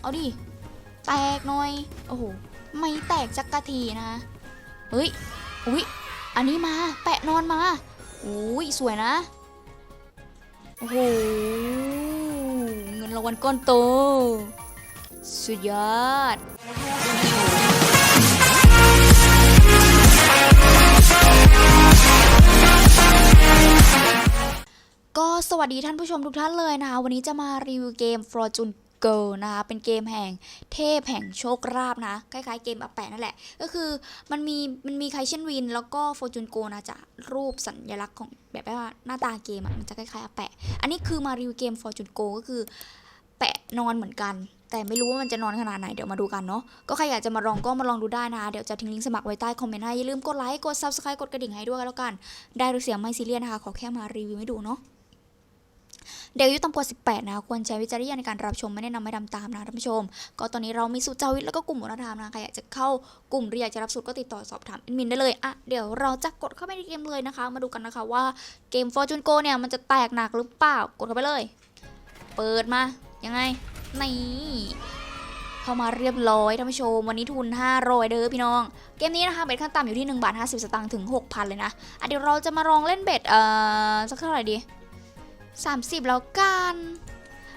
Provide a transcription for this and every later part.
เอาดิ แตกหน่อย โอ้โห ไม่แตกจักกะทีนะเฮ้ย อุ้ย อันนี้มา แปะนอนมา อุ้ย สวยนะ โอ้โห เงินรางวัลก้อนโต สุดยอดก็สวัสดีท่านผู้ชมทุกท่านเลยนะคะ วันนี้จะมารีวิวเกม Fortune Girl นะคะ เป็นเกมแห่งเทพแห่งโชคราบนะ คล้ายๆเกมอาแปะนั่นแหละ ก็คือมันมีมันมีไคเชนวิน แล้วก็ Fortune Go นะจะรูปสัญลักษณ์ของแบบว่าหน้าตาเกมมันจะคล้ายๆอาแปะ อันนี้คือมารีวิวเกม Fortune Go ก็คือแปะนอนเหมือนกัน แต่ไม่รู้ว่ามันจะนอนขนาดไหน เดี๋ยวมาดูกันเนาะ ก็ใครอยากจะมาลองก็มาลองดูได้นะ เดี๋ยวจะทิ้งลิงก์สมัครไว้ใต้คอมเมนต์ให้ อย่าลืมกดไลค์ กด Subscribe กดกระดิ่งให้ด้วยกันแล้วกัน ได้หรือเสียงไม่ซีเรียสนะคะ ขอแค่มารีวิวให้ดูเนาะ เด็กอายุต่ำกว่า 18 นะคะควรใช้วิจารณญาณในการรับชมไม่แนะนำไม่ดำตามนะท่านผู้ชม ก็ตอนนี้เรามีสูตรจาวิทแล้วก็กลุ่มวัฒนธรรมนะใครอยากจะเข้ากลุ่มหรืออยากจะรับสูตรก็ติดต่อสอบถามแอดมินได้เลยอะเดี๋ยวเราจะกดเข้าไปในเกมเลยนะคะ มาดูกันนะคะว่าเกม Fortune Go เนี่ยมันจะแตกหนักหรือเปล่ากดเข้าไปเลย เปิดมายังไงนี่เข้ามาเรียบร้อยท่านผู้ชม วันนี้ทุน 500 เด้อพี่น้อง เกมนี้นะคะเบ็ดขั้นต่ำอยู่ที่1บาท50 สตางค์ถึง 6,000 เลยนะอะเดี๋ยวเราจะมาลองเล่นเบ็ดเอ่อสักเท่าไหร่ดี 30 แล้วกัน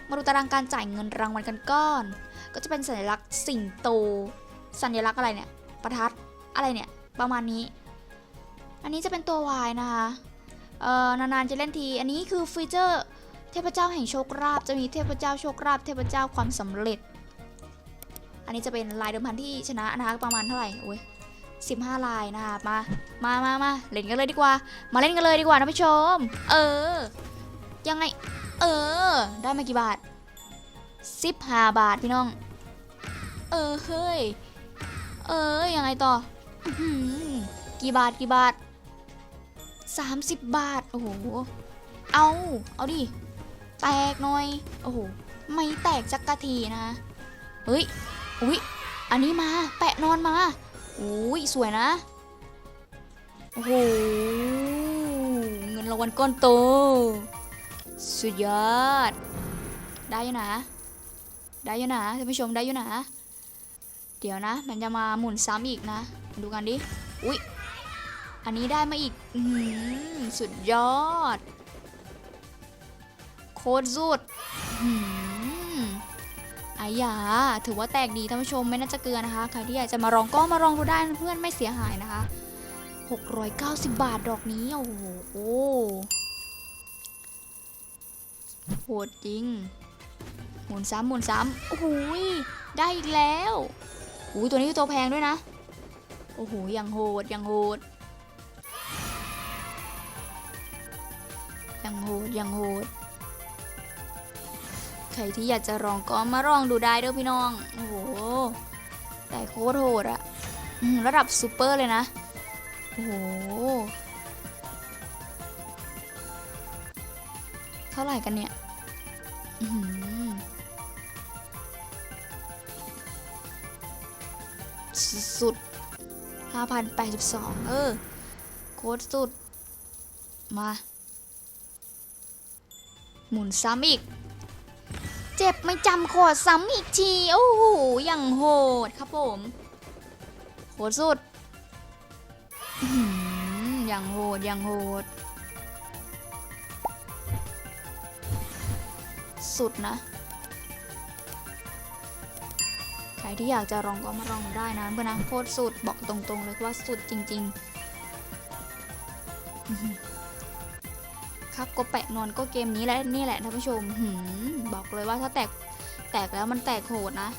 มาดูตารางการจ่ายเงินรางวัลกันก่อน ก็จะเป็นสัญลักษณ์สิงโต สัญลักษณ์อะไรเนี่ย ประทัด อะไรเนี่ย ประมาณนี้ อันนี้จะเป็นตัว Y นะคะ เอ่อ นานๆจะเล่นที อันนี้คือฟีเจอร์ เทพเจ้าแห่งโชคลาภ จะมีเทพเจ้าโชคลาภ เทพเจ้าความสำเร็จ อันนี้จะเป็นลายเดิมพันที่ชนะนะคะ ประมาณเท่าไหร่โอ้ย15 ลายนะคะ มา มามามาเล่นกันเลยดีกว่า มาเล่นกันเลยดีกว่านะผู้ชม เออ ยังไง เออ ได้มากี่บาทสิบห้าบาทพี่น้อง เออเฮ้ย เออยังไงต่อกี่บาทกี่บาทสามสิบบาท โอ้โห เอา เอาดิ แตกหน่อย โอ้โห ไม่แตกจักกะทีนะเฮ้ย อุ้ย อันนี้มา แปะนอนมา อุ้ย สวยนะ โอ้โห เงินรางวัลก้อนโต สุดยอด ได้อยู่นะ ได้อยู่นะท่านผู้ชมได้อยู่นะ เดี๋ยวนะ มันจะมาหมุนซ้ำอีกนะ ดูกันดิ อุ๊ย อันนี้ได้มาอีกอสุดยอด โคตรสุดอายาถือว่าแตกดีท่านผู้ชมไม่น่าจะเกลือนะคะ ใครที่อยากจะมาลองก็มาลองดูได้เพื่อนไม่เสียหายนะคะ 690 บาทดอกนี้ โอ้โห โหดจริง หมุนซ้ำหมุนซ้ำโอ้โหได้อีกแล้วโอ้ยตัวนี้ตัวแพงด้วยนะ โอ้โหยังโหดยังโหดยังโหดยังโหดใครที่อยากจะลองก็มาลองดูได้เด้อพี่น้อง โอ้โห แต่โคตรโหดอะระดับซูเปอร์เลยนะ โอ้โห เท่าไหร่กันเนี่ยสุด5,082 เออ โคตรสุด มา หมุนซ้ำอีก เจ็บไม่จำขอซ้ำอีกที โอ้โห อย่างโหดครับผมโหดสุดอย่างโหดอย่างโหด สุดนะ ใครที่อยากจะลองก็มาลองได้นะเพื่อนนะโคตรสุดบอกตรงๆเลยว่าสุดจริง ๆ ครับก็แปะนอนก็เกมนี้แหละนี่แหละท่านผู้ชมหืมบอกเลยว่าถ้าแตกแตกแล้วมันแตกโหดนะ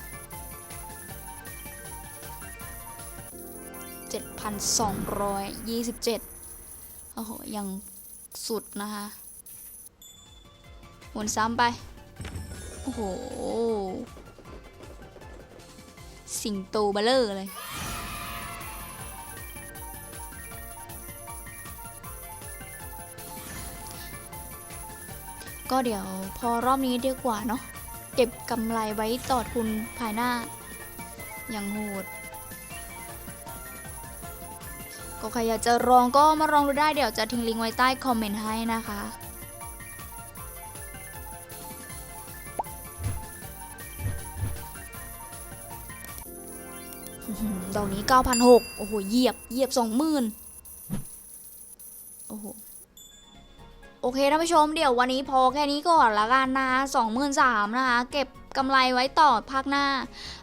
7,227 โอ้โห ยังสุดนะคะ หมุนซ้ำไป อ้โห สิงโตเบลเลอร์เลย ก็เดี๋ยวพอรอบนี้ดีกว่าเนาะ เก็บกำไรไว้ต่อทุนภายหน้า อย่างโหด ก็ใครอยากจะลองก็มาลองดูได้เดี๋ยวจะทิ้งลิงก์ไว้ใต้คอมเมนต์ให้นะคะ ดอกนี้เก้าพันหกโอ้โหเหยียบเหยียบสองหมื่นโอ้โหโอเคท่านผู้ชมเดี๋ยววันนี้พอแค่นี้ก่อนละกันนะสองหมื่นสามนะคะเก็บกำไรไว้ต่อภาคหน้า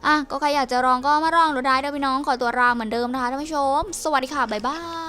อะก็ใครอยากจะลองก็มาลองดูได้เด้อพี่น้องขอตัวลาเหมือนเดิมนะคะท่านผู้ชม สวัสดีค่ะบ๊ายบาย